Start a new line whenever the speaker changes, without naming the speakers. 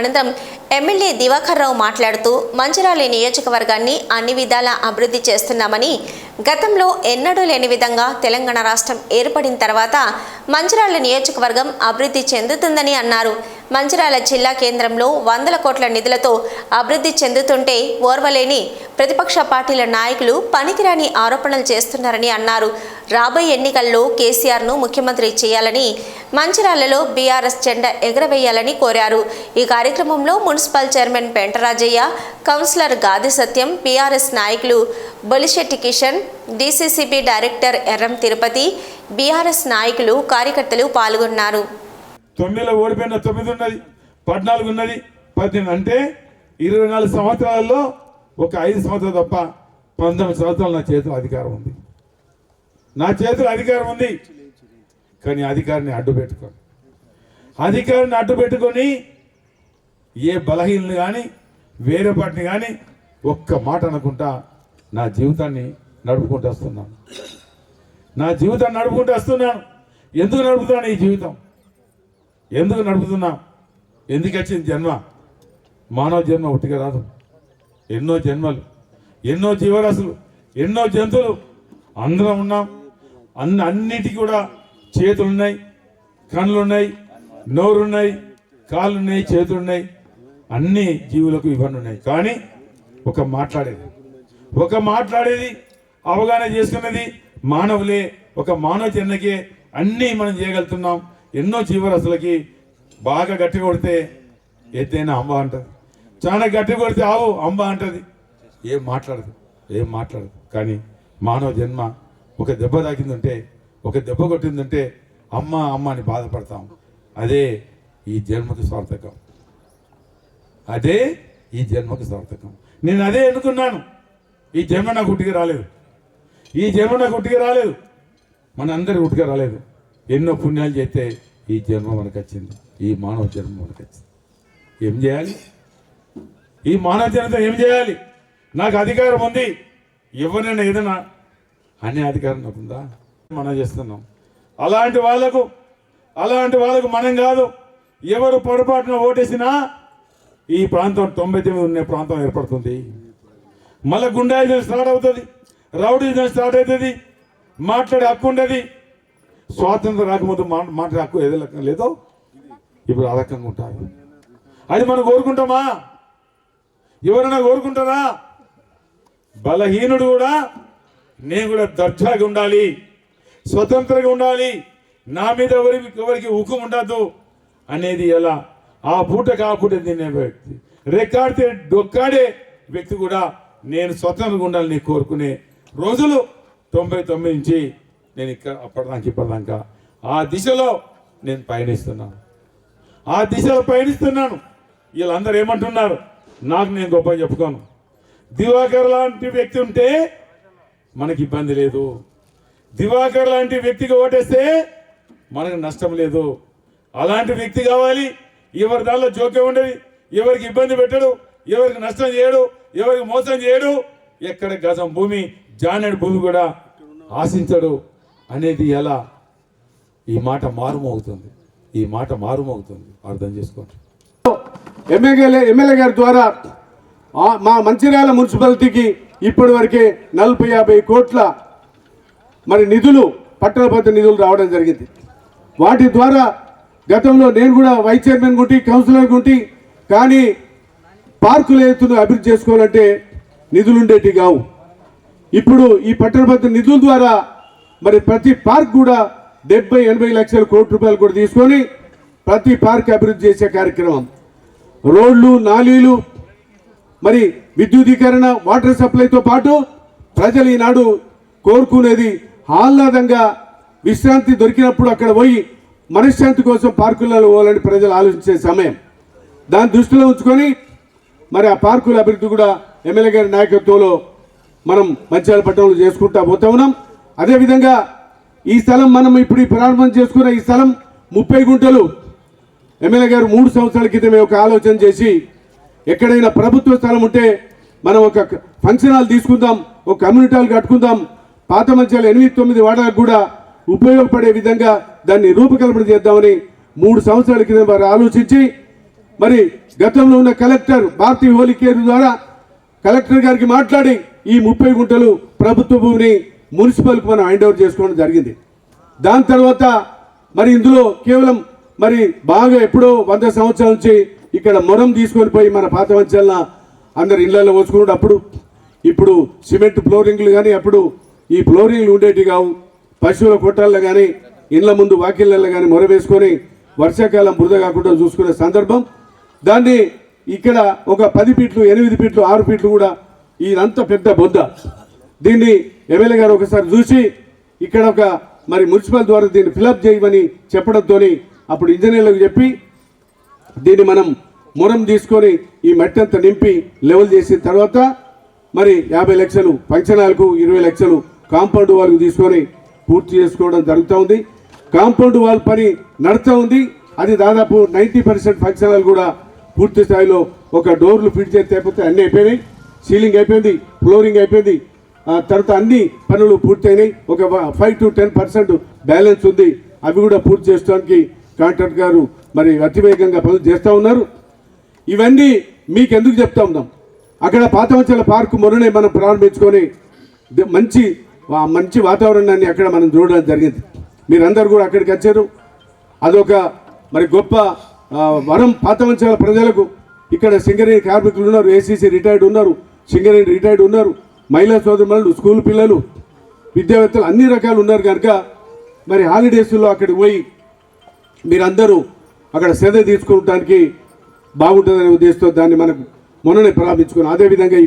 అనంతరం ఎమ్మెల్యే దివాకర్ రావు మాట్లాడుతూ మంచిరాలి నియోజకవర్గాన్ని అన్ని విధాలా అభివృద్ధి చేస్తున్నామని గతంలో ఎన్నడూ లేని విధంగా తెలంగాణ రాష్ట్రం ఏర్పడిన తర్వాత మంచిరాల నియోజకవర్గం అభివృద్ధి చెందుతుందని అన్నారు. మంచిరాల జిల్లా కేంద్రంలో వందల కోట్ల నిధులతో అభివృద్ధి చెందుతుంటే ఓర్వలేని ప్రతిపక్ష పార్టీల నాయకులు పనికిరాని ఆరోపణలు చేస్తున్నారని అన్నారు. రాబోయే ఎన్నికల్లో కేసీఆర్ను ముఖ్యమంత్రి చేయాలని మంచిరాలలో బీఆర్ఎస్ జెండా ఎగరవేయాలని కోరారు. ఈ కార్యక్రమంలో మున్సిపల్ చైర్మన్ పెంటరాజయ్య కౌన్సిలర్ గాది సత్యం బీఆర్ఎస్ నాయకులు Bolisetti Kishan DCCB director Erram Tirupati BRS నాయకులు కార్యకర్తలు పాల్గొన్నారు.
తొమ్మిదిలో ఓడిపోయిన తొమ్మిది ఉన్నది పద్నాలుగు ఉన్నది పద్దెనిమిది అంటే ఇరవై నాలుగు సంవత్సరాల్లో ఒక ఐదు సంవత్సరాలు తప్ప పంతొమ్మిది సంవత్సరాలు నా చేతిలో అధికారం ఉంది. నా చేతిలో అధికారం ఉంది కానీ అధికారాన్ని అడ్డు పెట్టుకొని. అధికారాన్ని అడ్డు పెట్టుకొని ఏ బలహీనలు కానీ వేరే పాటిని కానీ ఒక్క మాట అనుకుంటా నా జీవితాన్ని నడుపుకుంటూ వస్తున్నాను. నా జీవితాన్ని నడుపుకుంటూ వస్తున్నాను. ఎందుకు నడుపుతాను ఈ జీవితం? ఎందుకు నడుపుతున్నాం ఎందుకు వచ్చింది జన్మ? మానవ జన్మ ఒట్టిగా రాదు. ఎన్నో జన్మలు ఎన్నో జీవరాశులు ఎన్నో జంతువులు అందరం ఉన్నాం. అన్ని అన్నిటికీ కూడా చేతులున్నాయి కళ్ళున్నాయి నోరున్నాయి కాళ్ళున్నాయి చేతులున్నాయి. అన్ని జీవులకు ఇవన్నీ ఉన్నాయి కానీ ఒక మాట్లాడేది ఒక మాట్లాడేది అవగాహన చేసుకున్నది మానవులే. ఒక మానవ చెన్నకే అన్నీ మనం చేయగలుగుతున్నాం. ఎన్నో జీవరాశులకి బాగా గట్టి కొడితే ఎత్తైనా అంబ అంటది. చాలా గట్టి కొడితే ఆవు అంబ అంటది. ఏం మాట్లాడదు ఏం మాట్లాడదు. కానీ మానవ జన్మ ఒక దెబ్బ తాకిందంటే ఒక దెబ్బ కొట్టిందంటే అమ్మ అమ్మ అని బాధపడతాం. అదే ఈ జన్మకు సార్థకం. అదే ఈ జన్మకు సార్థకం. నేను అదే ఎన్నుకున్నాను. ఈ జన్మ నాకు గుట్టికి రాలేదు. ఈ జన్మ నాకు ఉట్టిగా రాలేదు. మన ఉట్టిగా రాలేదు. ఎన్నో పుణ్యాలు చేస్తే ఈ జన్మ మనకు వచ్చింది. ఈ మానవ జన్మ మనకు వచ్చింది. ఏం చేయాలి? ఈ మానవ జన్మతో ఏం చేయాలి? నాకు అధికారం ఉంది. ఎవరైనా ఏదైనా అనే అధికారం నాకు ఉందా? మనం చేస్తున్నాం. అలాంటి వాళ్ళకు అలాంటి వాళ్ళకు మనం కాదు. ఎవరు పొరపాటున ఓటేసినా ఈ ప్రాంతం తొంభై తొమ్మిది ఉన్న ప్రాంతం ఏర్పడుతుంది. మళ్ళీ గుండాయిజం స్టార్ట్ అవుతుంది. రౌడీజం స్టార్ట్ అవుతుంది మాట్లాడే హక్కు ఉండదు. స్వాతంత్రం రాకముందు మా మాట్లాడే హక్కు ఏదో లెక్క లేదో. ఇప్పుడు ఆ రకంగా ఉంటారు. అది మనం కోరుకుంటామా? ఎవరైనా కోరుకుంటారా? బలహీనుడు కూడా నేను కూడా దర్జాగా ఉండాలి స్వతంత్రంగా ఉండాలి నా మీద ఎవరికి ఎవరికి ఉక్కు ఉండదు అనేది ఎలా? ఆ పూట కాకుండా తినే వ్యక్తి. రెక్కాడితే డొక్కాడే వ్యక్తి కూడా నేను స్వతంత్రంగా ఉండాలని కోరుకునే రోజులు తొంభై తొమ్మిది నుంచి నేను ఇక్కడ అప్పటిదాకా ఇప్పటిదాకా ఆ దిశలో నేను పయనిస్తున్నాను. ఆ దిశలో పయనిస్తున్నాను. వీళ్ళందరూ ఏమంటున్నారు? నాకు నేను గొప్ప చెప్పుకోను. దివాకర్ లాంటి వ్యక్తి ఉంటే మనకి ఇబ్బంది లేదు. దివాకర్ లాంటి వ్యక్తికి ఓటేస్తే మనకు నష్టం లేదు. అలాంటి వ్యక్తి కావాలి. ఎవరి దానిలో జోక్యం ఉండదు. ఎవరికి ఇబ్బంది పెట్టడు. ఎవరికి నష్టం చేయడు. ఎవరికి మోసం చేయడు. ఎక్కడ గజం భూమి జానడి భూమి కూడా ఆశించడు అనేది ఎలా? ఈ మాట మారుమవుతుంది ఈ మాట మారుమవుతుంది అర్థం చేసుకోండి.
ఎమ్మెల్యే ఎమ్మెల్యే గారి ద్వారా మా మంచిర్యాల మున్సిపాలిటీకి ఇప్పటి వరకే నలభై యాభై కోట్ల మరి నిధులు పట్టణ పద్ధతి నిధులు రావడం జరిగింది. వాటి ద్వారా గతంలో నేను కూడా vice chairman Gunti councillor Gunti కానీ పార్కులు ఎత్తును అభివృద్ధి చేసుకోవాలంటే నిధులు ఉండేటి కావు. ఇప్పుడు ఈ పట్టణ నిధుల ద్వారా మరి ప్రతి పార్క్ కూడా డెబ్బై ఎనభై లక్షల కోట్ల రూపాయలు కూడా తీసుకొని ప్రతి పార్క్ అభివృద్ధి చేసే కార్యక్రమం. రోడ్లు నాలీలు మరి విద్యుదీకరణ వాటర్ సప్లైతో పాటు ప్రజలు ఈనాడు కోరుకునేది ఆహ్లాదంగా విశ్రాంతి దొరికినప్పుడు అక్కడ పోయి మనశ్శాంతి కోసం పార్కులలో పోవాలని ప్రజలు ఆలోచించే సమయం. దాన్ని దృష్టిలో ఉంచుకొని మరి ఆ పార్కుల అభివృద్ధి కూడా ఎమ్మెల్యే గారి నాయకత్వంలో మనం మంచిర్యాల పట్టణంలో చేసుకుంటా పోతా ఉన్నాం. అదేవిధంగా ఈ స్థలం మనం ఇప్పుడు ఈ ప్రారంభం చేసుకున్న ఈ స్థలం ముప్పై గుంటలు. ఎమ్మెల్యే గారు మూడు సంవత్సరాల క్రితమే ఒక ఆలోచన చేసి ఎక్కడైనా ప్రభుత్వ స్థలం ఉంటే మనం ఒక ఫంక్షన్ హాల్ తీసుకుందాం ఒక కమ్యూనిటీ హాల్ కట్టుకుందాం. పాత మంచాలు ఎనిమిది తొమ్మిది వాడలకు కూడా ఉపయోగపడే విధంగా దాన్ని రూపకల్పన చేద్దామని మూడు సంవత్సరాల క్రితం వారు ఆలోచించి మరి గతంలో ఉన్న కలెక్టర్ భారతీ కేర్ ద్వారా కలెక్టర్ గారికి మాట్లాడి ఈ ముప్పై గుంటలు ప్రభుత్వ భూమిని మున్సిపల్కి మనం హ్యాండ్ ఓవర్ చేసుకోవడం జరిగింది. దాని తర్వాత మరి ఇందులో కేవలం మరి బాగా ఎప్పుడో వంద సంవత్సరాల నుంచి ఇక్కడ మొరం తీసుకొని పోయి మన పాత వంచాలన అందరు ఇళ్ళలో పోసుకున్నాడు అప్పుడు ఇప్పుడు సిమెంట్ ఫ్లోరింగ్లు కానీ అప్పుడు ఈ ఫ్లోరింగ్లు ఉండేటివి కావు. పశువుల కొట్టాల్లో కానీ ఇళ్ళ ముందు వాకిళ్ళల్లో కానీ మొర వేసుకొని వర్షాకాలం బురద కాకుండా చూసుకునే సందర్భం. దాన్ని ఇక్కడ ఒక పది ఫీట్లు ఎనిమిది ఫీట్లు ఆరు ఫీట్లు కూడా ఇదంతా పెద్ద బొద్ద. దీన్ని ఎమ్మెల్యే గారు ఒకసారి చూసి ఇక్కడ ఒక మరి మున్సిపల్ ద్వారా దీన్ని ఫిలప్ చేయమని చెప్పడంతో అప్పుడు ఇంజనీర్లకు చెప్పి దీన్ని మనం మురం తీసుకొని ఈ మట్టి అంతా నింపి లెవెల్ చేసిన తర్వాత మరి యాభై లక్షలు పంచనాలకు ఇరవై లక్షలు కాంపౌండ్ వాళ్ళకు తీసుకొని పూర్తి చేసుకోవడం జరుగుతూ ఉంది. కాంపౌండ్ వాల్ పని నడుతూ ఉంది. అది దాదాపు నైంటీ పర్సెంట్ ఫంక్షనాలు కూడా పూర్తి స్థాయిలో ఒక డోర్లు ఫిట్ చేస్తే అన్నీ అయిపోయినాయి. సీలింగ్ అయిపోయింది ఫ్లోరింగ్ అయిపోయింది. తర్వాత అన్ని పనులు పూర్తయినాయి. ఒక five to ten percent balance ఉంది. అవి కూడా పూర్తి చేసుకోవడానికి కాంట్రాక్ట్ గారు మరి అతివేగంగా పనులు చేస్తూ ఉన్నారు. ఇవన్నీ మీకు ఎందుకు చెప్తా ఉన్నాం? అక్కడ పాతవంచల పార్కు మొన్ననే మనం ప్రారంభించుకొని మంచి మంచి వాతావరణాన్ని అక్కడ మనం చూడడం జరిగింది. మీరందరూ కూడా అక్కడికి వచ్చారు. అదొక మరి గొప్ప వరం. పాతవంచాల ప్రజలకు ఇక్కడ సింగరేణి కార్మికులు ఉన్నారు ఏసీసీ రిటైర్డ్ ఉన్నారు. సింగరేణి రిటైర్డ్ ఉన్నారు. మహిళా సోదరులు స్కూల్ పిల్లలు విద్యావేత్తలు అన్ని రకాలు ఉన్నారు కనుక మరి హాలిడేస్లో అక్కడికి పోయి మీరందరూ అక్కడ శ్రద్ధ తీసుకోవడానికి బాగుంటుందనే ఉద్దేశంతో దాన్ని మనకు మొన్ననే ప్రారంభించుకున్నాం. అదేవిధంగా ఈ